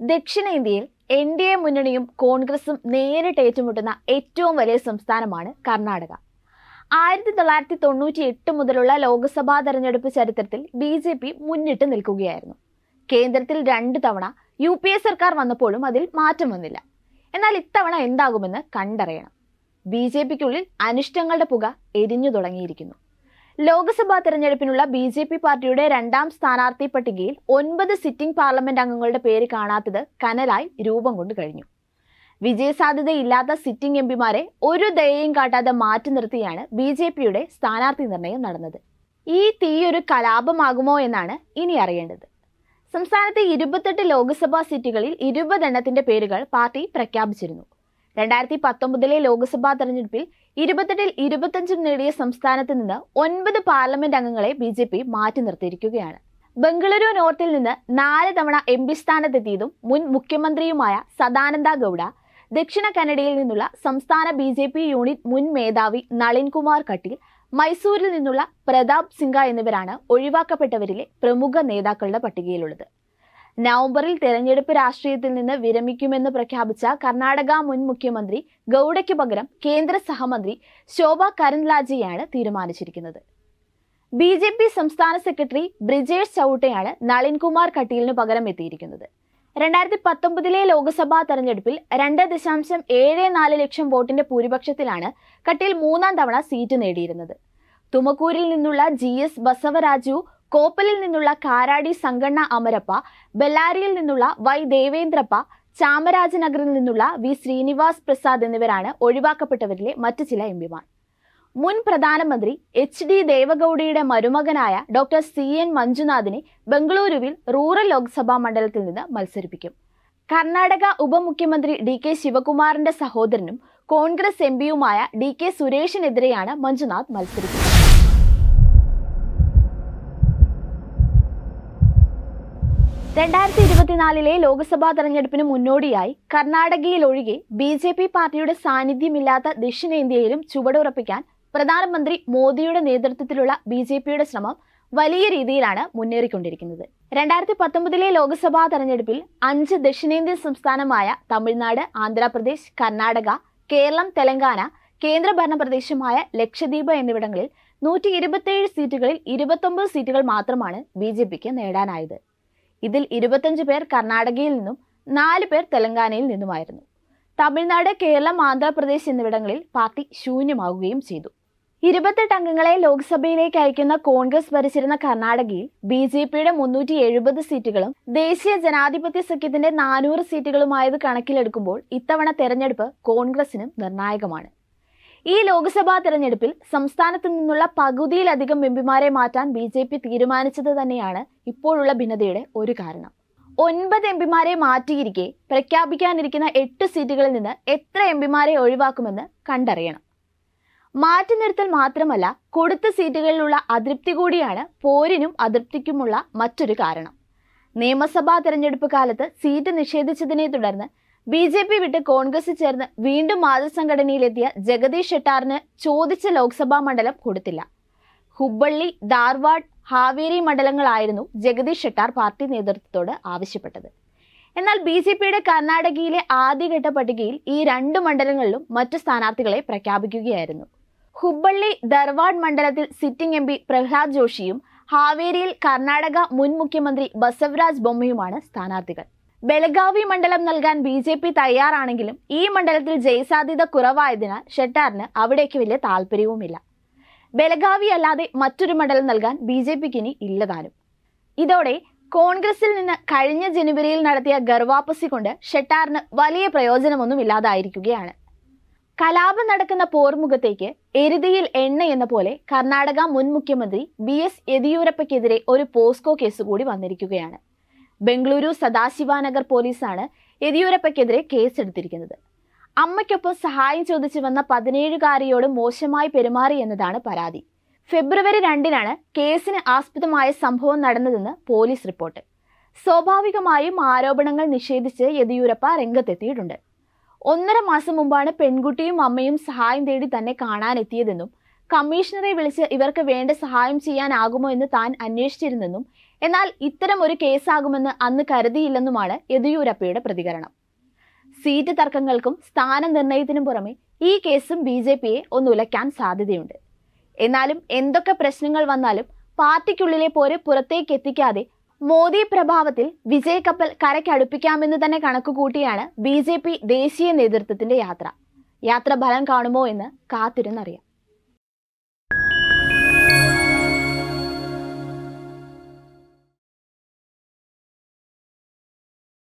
ദക്ഷിണേന്ത്യയിൽ N D A മുന്നണിയും കോൺഗ്രസും നേരിട്ട് ഏറ്റുമുട്ടുന്ന ഏറ്റവും വലിയ സംസ്ഥാനമാണ് കർണാടക. ആയിരത്തി തൊള്ളായിരത്തി തൊണ്ണൂറ്റി എട്ട് മുതലുള്ള ലോക്സഭാ തെരഞ്ഞെടുപ്പ് ചരിത്രത്തിൽ ബി ജെ പി മുന്നിട്ട് നിൽക്കുകയായിരുന്നു. കേന്ദ്രത്തിൽ രണ്ട് തവണ യു പി എ സർക്കാർ വന്നപ്പോഴും അതിൽ മാറ്റം വന്നില്ല. എന്നാൽ ഇത്തവണ എന്താകുമെന്ന് കണ്ടറിയണം. ബി ജെ പിക്കുള്ളിൽ അനിഷ്ടങ്ങളുടെ പുക എരിഞ്ഞു തുടങ്ങിയിരിക്കുന്നു. ലോക്സഭാ തെരഞ്ഞെടുപ്പിനുള്ള ബി ജെ പി പാർട്ടിയുടെ രണ്ടാം സ്ഥാനാർത്ഥി പട്ടികയിൽ ഒൻപത് സിറ്റിംഗ് പാർലമെന്റ് അംഗങ്ങളുടെ പേര് കാണാത്തത് കനലായി രൂപം കൊണ്ട് കഴിഞ്ഞു. വിജയസാധ്യതയില്ലാത്ത സിറ്റിംഗ് എം പിമാരെ ഒരു ദയയും കാട്ടാതെ മാറ്റി നിർത്തിയാണ് ബി ജെ പിയുടെ സ്ഥാനാർത്ഥി നിർണയം നടന്നത്. ഈ തീയൊരു കലാപമാകുമോ എന്നാണ് ഇനി അറിയേണ്ടത്. സംസ്ഥാനത്തെ ഇരുപത്തെട്ട് ലോക്സഭാ സീറ്റുകളിൽ ഇരുപതെണ്ണത്തിന്റെ പേരുകൾ പാർട്ടി പ്രഖ്യാപിച്ചിരുന്നു. രണ്ടായിരത്തി പത്തൊമ്പതിലെ ലോക്സഭാ തെരഞ്ഞെടുപ്പിൽ ഇരുപത്തെട്ടിൽ ഇരുപത്തഞ്ചും നേടിയ സംസ്ഥാനത്ത് നിന്ന് ഒൻപത് പാർലമെന്റ് അംഗങ്ങളെ ബി ജെ പി മാറ്റി നിർത്തിയിരിക്കുകയാണ്. ബംഗളൂരു നോർത്തിൽ നിന്ന് നാല് തവണ എം പി സ്ഥാനത്തെത്തിയതും മുൻ മുഖ്യമന്ത്രിയുമായ സദാനന്ദ ഗൌഡ ദക്ഷിണ കന്നഡയിൽ നിന്നുള്ള സംസ്ഥാന ബി ജെ പി യൂണിറ്റ് മുൻ മേധാവി നളിൻകുമാർ കട്ടീൽ മൈസൂരിൽ നിന്നുള്ള പ്രതാപ് സിംഗ എന്നിവരാണ് ഒഴിവാക്കപ്പെട്ടവരിലെ പ്രമുഖ നേതാക്കളുടെ പട്ടികയിലുള്ളത്. നവംബറിൽ തെരഞ്ഞെടുപ്പ് രാഷ്ട്രീയത്തിൽ നിന്ന് വിരമിക്കുമെന്ന് പ്രഖ്യാപിച്ച കർണാടക മുൻ മുഖ്യമന്ത്രി ഗൌഡയ്ക്ക് പകരം കേന്ദ്ര സഹമന്ത്രി ശോഭ കരൻലാജെയാണ് തീരുമാനിച്ചിരിക്കുന്നത്. ബി ജെ പി സംസ്ഥാന സെക്രട്ടറി ബ്രിജേഷ് ചൌട്ടയാണ് നളിൻകുമാർ കട്ടീലിന് പകരം എത്തിയിരിക്കുന്നത്. രണ്ടായിരത്തി പത്തൊമ്പതിലെ ലോക്സഭാ തെരഞ്ഞെടുപ്പിൽ രണ്ട് ദശാംശം ഏഴ് നാല് ലക്ഷം വോട്ടിന്റെ ഭൂരിപക്ഷത്തിലാണ് കട്ടീൽ മൂന്നാം തവണ സീറ്റ് നേടിയിരുന്നത്. തുമക്കൂരിൽ നിന്നുള്ള ജി എസ് ബസവരാജു കോപ്പലിൽ നിന്നുള്ള കാരാടി സംഗണ്ണ അമരപ്പ ബെല്ലാരിയിൽ നിന്നുള്ള വൈ ദേവേന്ദ്രപ്പ ചാമരാജനഗറിൽ നിന്നുള്ള വി ശ്രീനിവാസ് പ്രസാദ് എന്നിവരാണ് ഒഴിവാക്കപ്പെട്ടവരിലെ മറ്റു ചില എം പിമാർ. മുൻ പ്രധാനമന്ത്രി എച്ച് ഡി ദേവഗൌഡയുടെ മരുമകനായ ഡോക്ടർ സി എൻ മഞ്ജുനാഥിനെ ബംഗളൂരുവിൽ റൂറൽ ലോക്സഭാ മണ്ഡലത്തിൽ നിന്ന് മത്സരിപ്പിക്കും. കർണാടക ഉപമുഖ്യമന്ത്രി ഡി കെ ശിവകുമാറിന്റെ സഹോദരനും കോൺഗ്രസ് എം പിയുമായ ഡി കെ സുരേഷിനെതിരെയാണ് മഞ്ജുനാഥ് മത്സരിക്കുന്നത്. രണ്ടായിരത്തി ഇരുപത്തിനാലിലെ ലോക്സഭാ തെരഞ്ഞെടുപ്പിന് മുന്നോടിയായി കർണാടകയിൽ ഒഴികെ ബി ജെ പി പാർട്ടിയുടെ സാന്നിധ്യമില്ലാത്ത ദക്ഷിണേന്ത്യയിലും ചുവടുറപ്പിക്കാൻ പ്രധാനമന്ത്രി മോദിയുടെ നേതൃത്വത്തിലുള്ള ബി ജെ പിയുടെ ശ്രമം വലിയ രീതിയിലാണ് മുന്നേറിക്കൊണ്ടിരിക്കുന്നത്. രണ്ടായിരത്തി പത്തൊമ്പതിലെ ലോക്സഭാ തെരഞ്ഞെടുപ്പിൽ അഞ്ച് ദക്ഷിണേന്ത്യൻ സംസ്ഥാനമായ തമിഴ്നാട് ആന്ധ്രാപ്രദേശ് കർണാടക കേരളം തെലങ്കാന കേന്ദ്രഭരണ പ്രദേശമായ ലക്ഷദ്വീപ് എന്നിവിടങ്ങളിൽ നൂറ്റി ഇരുപത്തിയേഴ് സീറ്റുകളിൽ ഇരുപത്തൊമ്പത് സീറ്റുകൾ മാത്രമാണ് ബി ജെ പിക്ക് നേടാനായത്. ഇതിൽ ഇരുപത്തഞ്ച് പേർ കർണാടകയിൽ നിന്നും നാല് പേർ തെലങ്കാനയിൽ നിന്നുമായിരുന്നു. തമിഴ്നാട് കേരളം ആന്ധ്രാപ്രദേശ് എന്നിവിടങ്ങളിൽ പാർട്ടി ശൂന്യമാവുകയും ചെയ്തു. ഇരുപത്തെട്ട് അംഗങ്ങളെ ലോക്സഭയിലേക്ക് അയക്കുന്ന കോൺഗ്രസ് ഭരിച്ചിരുന്ന കർണാടകയിൽ ബി ജെ പിയുടെ മുന്നൂറ്റി എഴുപത് സീറ്റുകളും ദേശീയ ജനാധിപത്യ സഖ്യത്തിന്റെ നാനൂറ് സീറ്റുകളുമായത് കണക്കിലെടുക്കുമ്പോൾ ഇത്തവണ തെരഞ്ഞെടുപ്പ് കോൺഗ്രസിനും നിർണായകമാണ്. ഈ ലോക്സഭാ തെരഞ്ഞെടുപ്പിൽ സംസ്ഥാനത്ത് നിന്നുള്ള പകുതിയിലധികം എംപിമാരെ മാറ്റാൻ ബി ജെ പി തീരുമാനിച്ചത് തന്നെയാണ് ഇപ്പോഴുള്ള ഭിന്നതയുടെ ഒരു കാരണം. ഒൻപത് എംപിമാരെ മാറ്റിയിരിക്കെ പ്രഖ്യാപിക്കാനിരിക്കുന്ന എട്ട് സീറ്റുകളിൽ നിന്ന് എത്ര എംപിമാരെ ഒഴിവാക്കുമെന്ന് കണ്ടറിയണം. മാറ്റി നിർത്തൽ മാത്രമല്ല കൊടുത്ത സീറ്റുകളിലുള്ള അതൃപ്തി കൂടിയാണ് പോരിനും അതൃപ്തിക്കുമുള്ള മറ്റൊരു കാരണം. നിയമസഭാ തെരഞ്ഞെടുപ്പ് കാലത്ത് സീറ്റ് നിഷേധിച്ചതിനെ തുടർന്ന് ബി ജെ പി വിട്ട് കോൺഗ്രസ് ചേർന്ന് വീണ്ടും മാതൃസംഘടനയിലെത്തിയ ജഗദീഷ് ഷെട്ടാറിന് ചോദിച്ച ലോക്സഭാ മണ്ഡലം കൊടുത്തില്ല. ഹുബ്ബള്ളി ധാർവാഡ് ഹാവേരി മണ്ഡലങ്ങളായിരുന്നു ജഗദീഷ് ഷെട്ടാർ പാർട്ടി നേതൃത്വത്തോട് ആവശ്യപ്പെട്ടത്. എന്നാൽ ബി ജെ പിയുടെ കർണാടകയിലെ ആദ്യഘട്ട പട്ടികയിൽ ഈ രണ്ട് മണ്ഡലങ്ങളിലും മറ്റു സ്ഥാനാർത്ഥികളെ പ്രഖ്യാപിക്കുകയായിരുന്നു. ഹുബ്ബള്ളി ധർവാഡ് മണ്ഡലത്തിൽ സിറ്റിംഗ് എം പി പ്രഹ്ലാദ് ജോഷിയും ഹാവേരിയിൽ കർണാടക മുൻ മുഖ്യമന്ത്രി ബസവരാജ് ബൊമ്മയുമാണ് സ്ഥാനാർത്ഥികൾ. ബെലഗാവി മണ്ഡലം നൽകാൻ ബി ജെ പി തയ്യാറാണെങ്കിലും ഈ മണ്ഡലത്തിൽ ജയസാധ്യത കുറവായതിനാൽ ഷെട്ടാറിന് അവിടേക്ക് വലിയ താല്പര്യവുമില്ല. ബെലഗാവി അല്ലാതെ മറ്റൊരു മണ്ഡലം നൽകാൻ ബി ജെ പിക്ക് ഇനി ഇല്ലതാനും. ഇതോടെ കോൺഗ്രസിൽ നിന്ന് കഴിഞ്ഞ ജനുവരിയിൽ നടത്തിയ ഗർവാപ്പസി കൊണ്ട് ഷെട്ടാറിന് വലിയ പ്രയോജനമൊന്നും ഇല്ലാതായിരിക്കുകയാണ് കലാപം നടക്കുന്ന പോർമുഖത്തേക്ക് എരുതിയിൽ എണ്ണ എന്ന പോലെ കർണാടക മുൻ മുഖ്യമന്ത്രി ബി എസ് യെദിയൂരപ്പയ്ക്കെതിരെ ഒരു പോസ്കോ കേസ് കൂടി വന്നിരിക്കുകയാണ്. ബംഗളൂരു സദാശിവാനഗർ പോലീസാണ് യെദ്യൂരപ്പയ്ക്കെതിരെ കേസെടുത്തിരിക്കുന്നത്. അമ്മയ്ക്കൊപ്പം സഹായം ചോദിച്ചു വന്ന പതിനേഴുകാരിയോട് മോശമായി പെരുമാറി എന്നതാണ് പരാതി. ഫെബ്രുവരി രണ്ടിനാണ് കേസിന് ആസ്പദമായ സംഭവം നടന്നതെന്ന് പോലീസ് റിപ്പോർട്ട്. സ്വാഭാവികമായും ആരോപണങ്ങൾ നിഷേധിച്ച് യെദ്യൂരപ്പ രംഗത്തെത്തിയിട്ടുണ്ട്. ഒന്നര മാസം മുമ്പാണ് പെൺകുട്ടിയും അമ്മയും സഹായം തേടി തന്നെ കാണാനെത്തിയതെന്നും കമ്മീഷണറെ വിളിച്ച് ഇവർക്ക് വേണ്ട സഹായം ചെയ്യാനാകുമോ എന്ന് താൻ അന്വേഷിച്ചിരുന്നെന്നും എന്നാൽ ഇത്തരം ഒരു കേസാകുമെന്ന് അന്ന് കരുതിയില്ലെന്നുമാണ് യെദിയൂരപ്പയുടെ പ്രതികരണം. സീറ്റ് തർക്കങ്ങൾക്കും സ്ഥാനനിർണയത്തിനും പുറമെ ഈ കേസും ബി ജെ പിയെ ഒന്നുലയ്ക്കാൻ സാധ്യതയുണ്ട്. എന്നാലും എന്തൊക്കെ പ്രശ്നങ്ങൾ വന്നാലും പാർട്ടിക്കുള്ളിലെ പോര് പുറത്തേക്ക് എത്തിക്കാതെ മോദി പ്രഭാവത്തിൽ വിജയക്കപ്പൽ കരയ്ക്കടുപ്പിക്കാമെന്ന് തന്നെ കണക്കുകൂട്ടിയാണ് ബി ജെ പി ദേശീയ നേതൃത്വത്തിന്റെ യാത്ര. യാത്ര ഫലം കാണുമോ എന്ന് കാത്തിരുന്നറിയാം.